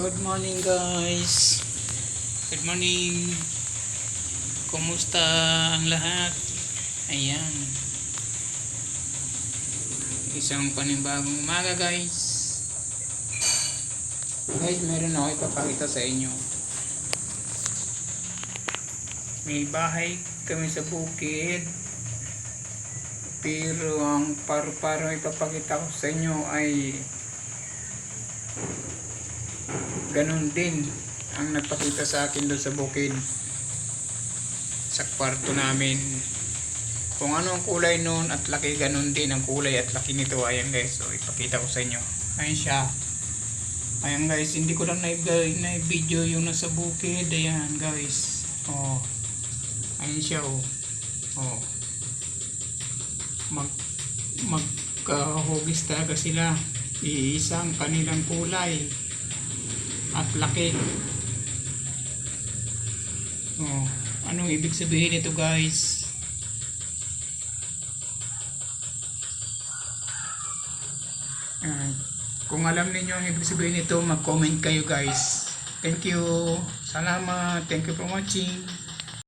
Good morning guys. Good morning. Kumusta ang lahat? Ayan. Isang panibagong umaga guys. Guys, meron ako ipapakita sa inyo. May bahay kami sa bukid. Pero ang paru-paro ipapakita ko sa inyo ay ganun din ang nagpakita sa akin doon sa bukid sa kwarto namin. Kung ano ang kulay noon at laki ganun din ang kulay at laki nito. Ayan guys. So ipakita ko sa inyo. Ayan siya. Ayan guys. Hindi ko lang na, video yung nasa bukid. Ayan guys. Oh. Ayan siya oh. Oh. Mag magkahugis talaga sila. Iisang kanilang kulay at laki. Oh, anong ibig sabihin nito guys? Ah, kung alam niyo ang ibig sabihin nito, mag-comment kayo guys. Thank you. Salamat. Thank you for watching.